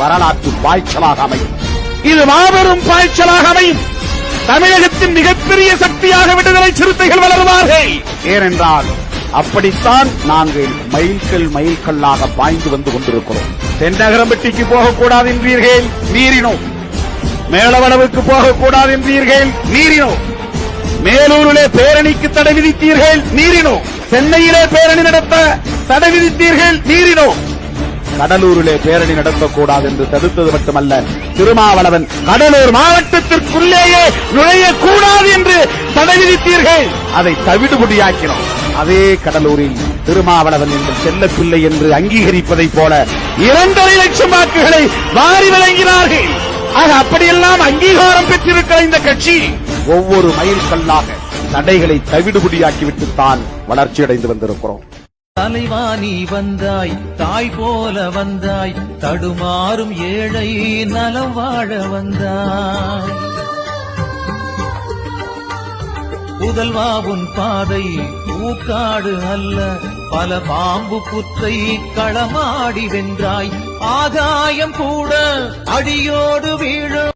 வரலாற்று பாய்ச்சலாக அமையும். இது மாபெரும் பாய்ச்சலாக அமையும். தமிழகத்தின் மிகப்பெரிய சக்தியாக விடுதலை சிறுத்தைகள் வளருவார்கள். ஏனென்றால் அப்படித்தான் நாங்கள் மைல்கல் மைல்கல்லாக பாய்ந்து வந்து கொண்டிருக்கிறோம். தென்னகரம்பட்டிக்கு போகக்கூடாது என்றீர்கள் மீறினோம் மேலவளவுக்கு போகக்கூடாது என்றீர்கள் மீறினோம் மேலூரிலே பேரணிக்கு தடை விதித்தீர்கள் மீறினோம் சென்னையிலே பேரணி நடத்த தடை விதித்தீர்கள் மீறினோம் கடலூரிலே பேரணி நடத்தக்கூடாது என்று தடுத்தது மட்டுமல்ல திருமாவளவன் கடலூர் மாவட்டத்திற்குள்ளேயே நுழையக்கூடாது என்று தடை விதித்தீர்கள். அதை தவிடுபடியாக்கினோம். அதே கடலூரில் திருமாவளவன் என்று செல்ல பிள்ளை என்று அங்கீகரிப்பதைப் போல இரண்டரை லட்சம் வாக்குகளை வாரி வழங்கினார்கள். ஆக அப்படியெல்லாம் அங்கீகாரம் பெற்றிருக்கிற இந்த கட்சி ஒவ்வொரு மைல் கல்லாக தடைகளை தவிடுபடியாக்கிவிட்டுத்தான் வளர்ச்சியடைந்து வந்திருக்கிறோம். தலைவாணி வந்தாய். தாய் போல வந்தாய். தடுமாறும் ஏழை நலம் வாழ வந்தாய். புதல்வா உன் பாதை பூக்காடு அல்ல. பல பாம்பு புற்றை களமாடி வென்றாய். ஆகாயம் கூட அடியோடு வீழும்.